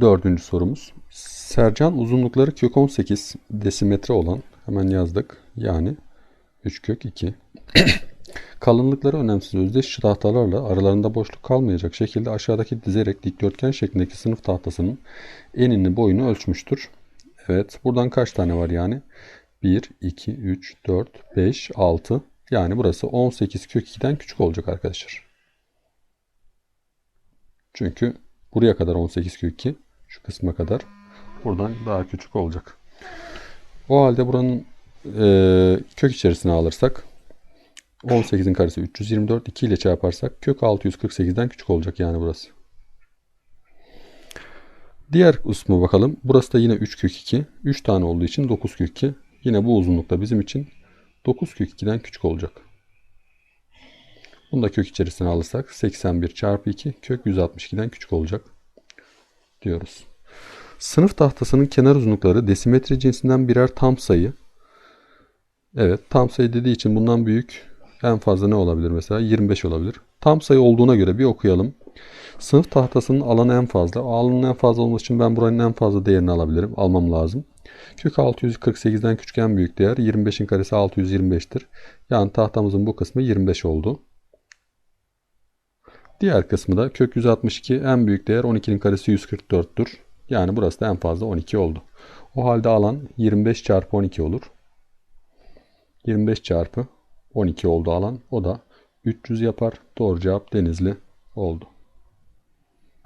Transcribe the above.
Dördüncü sorumuz. Sercan uzunlukları kök 18 desimetre olan hemen yazdık. Yani 3 kök 2. Kalınlıkları önemsiz özdeş tahtalarla aralarında boşluk kalmayacak şekilde aşağıdaki dizerek dikdörtgen şeklindeki sınıf tahtasının enini boyunu ölçmüştür. Evet buradan kaç tane var yani? 1, 2, 3, 4, 5, 6. Yani burası 18 kök 2'den küçük olacak arkadaşlar. Çünkü buraya kadar 18 kök 2. Şu kısma kadar. Buradan daha küçük olacak. O halde buranın e, kök içerisine alırsak 18'in karesi 324. 2 ile çarparsak kök 648'den küçük olacak yani burası. Diğer kısmı bakalım. Burası da yine 3 kök 2. 3 tane olduğu için 9 kök 2. Yine bu uzunlukta bizim için 9 kök 2'den küçük olacak. Bunu da kök içerisine alırsak 81 çarpı 2 kök 162'den küçük olacak diyoruz. Sınıf tahtasının kenar uzunlukları desimetre cinsinden birer tam sayı. Evet tam sayı dediği için bundan büyük en fazla ne olabilir mesela 25 olabilir. Tam sayı olduğuna göre bir okuyalım. Sınıf tahtasının alanı en fazla. Alanın en fazla olması için ben buranın en fazla değerini alabilirim. Almam lazım. Kök 648'den küçük en büyük değer 25'in karesi 625'tir. Yani tahtamızın bu kısmı 25 oldu. Diğer kısmı da kök 162 en büyük değer 12'nin karesi 144'tür. Yani burası da en fazla 12 oldu. O halde alan 25 çarpı 12 olur. 25 çarpı 12 oldu alan. O da 300 yapar. Doğru cevap Denizli oldu.